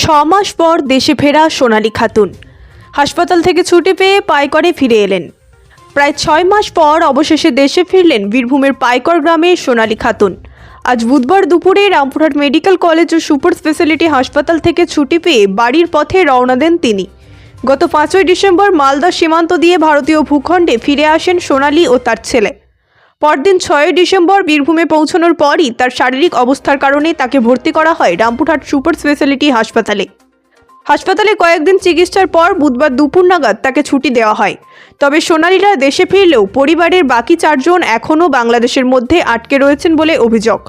ছ মাস পর দেশে ফেরা সোনালী খাতুন। হাসপাতাল থেকে ছুটি পেয়ে পাইকরে ফিরে এলেন। প্রায় ছয় মাস পর অবশেষে দেশে ফিরলেন বীরভূমের পাইকর গ্রামে সোনালী খাতুন। আজ বুধবার দুপুরে রামপুরহাট মেডিকেল কলেজ ও সুপার স্পেশালিটি হাসপাতাল থেকে ছুটি পেয়ে বাড়ির পথে রওনা দেন তিনি। গত পাঁচই ডিসেম্বর মালদা সীমান্ত দিয়ে ভারতীয় ভূখণ্ডে ফিরে আসেন সোনালী ও তার ছেলে। পরদিন ছয়ই ডিসেম্বর বীরভূমে পৌঁছানোর পরই তার শারীরিক অবস্থার কারণে তাকে ভর্তি করা হয় রামপুরহাট সুপার স্পেশালিটি হাসপাতালে। হাসপাতালে কয়েকদিন চিকিৎসার পর বুধবার দুপুর নাগাদ তাকে ছুটি দেওয়া হয়। তবে সোনালীরা দেশে ফিরলেও পরিবারের বাকি চারজন এখনও বাংলাদেশের মধ্যে আটকে রয়েছেন বলে অভিযোগ।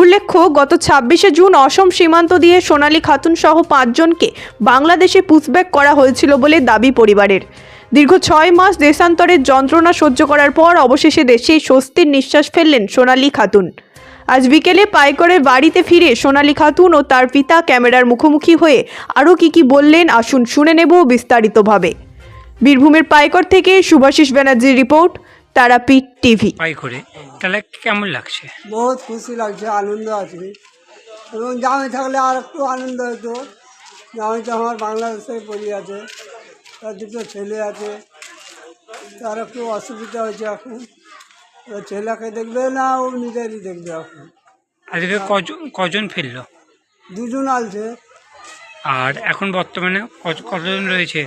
উল্লেখ্য, গত ছাব্বিশে জুন অসম সীমান্ত দিয়ে সোনালী খাতুন সহ পাঁচজনকে বাংলাদেশে পুশব্যাক করা হয়েছিল বলে দাবি পরিবারের। দীর্ঘ ছয় মাস দেশান্তরের যন্ত্রণা সহ্য করার পর অবশেষে দেশে স্বস্তির নিঃশ্বাস ফেললেন সোনালী খাতুন। আজ বিকেলে পাইকরে বাড়িতে ফিরে সোনালী খাতুন ও তার পিতা ক্যামেরার মুখোমুখি হয়ে আরও কি কি বললেন আসুন শুনে নেব বিস্তারিতভাবে। বীরভূমের পাইকর থেকে শুভাশিস ব্যানার্জির রিপোর্ট তারাপীঠ টিভি। পাই করে তাহলে কেমন লাগছে? বহুত খুশি লাগছে আনন্দ আছে। এবং জামাই থাকলে আর একটু আনন্দ হতো। জামাই তো আমার বাংলাদেশে পড়ে আছে। তার দুটো ছেলে আছে। তার একটু অসুবিধা হয়েছে এখন। ছেলেকে দেখবে না ও নিজেরই দেখবে এখন। আজকে কজন কজন ফিরলো? দুজন আছে আর এখন বর্তমানে কত- কতজন রয়েছে?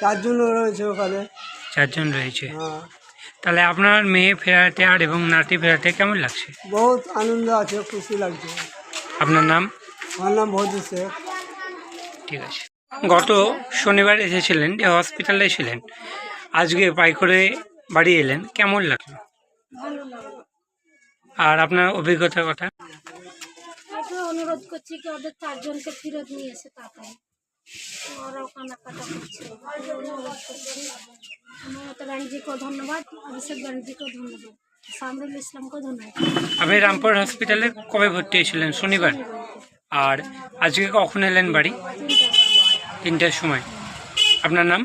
চারজনও রয়েছে ওখানে। চারজন রয়েছে। হ্যাঁ। তাহলে আপনার মেয়ে ফেরাতে আর এবং নাতি ফেরাতে কেমন লাগছে? বহুত আনন্দ আছে খুশি লাগছে। আপনার নাম? আমার নাম ভৌজি শেখ। ঠিক আছে। গত শনিবার এসেছিলেন যে হসপিটালে ছিলেন। আজকে পাই করে বাড়ি এলেন কেমন লাগল? আর আপনার অভিজ্ঞতার কথা অনুরোধ করছি কি ওদের চারজনকে ফেরত নিয়ে এসে তাড়াতাড়ি। ওরাও কান্নাকাটা করছে। অনুরোধ করছি ব্যানার্জিকেও ধন্যবাদ অভিষেক ব্যানার্জিকেও ধন্যবাদ সামরুল ইসলামকেও ধন্যবাদ। আপনি রামপুর হসপিটালে কবে ভর্তি হয়েছিলেন? শনিবার? আর আজকে কখন এলেন বাড়ি? তিনটার সময়। আপনার নাম?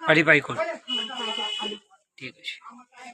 বাড়ি পাইকর হ্যাঁ ঠিক আছে।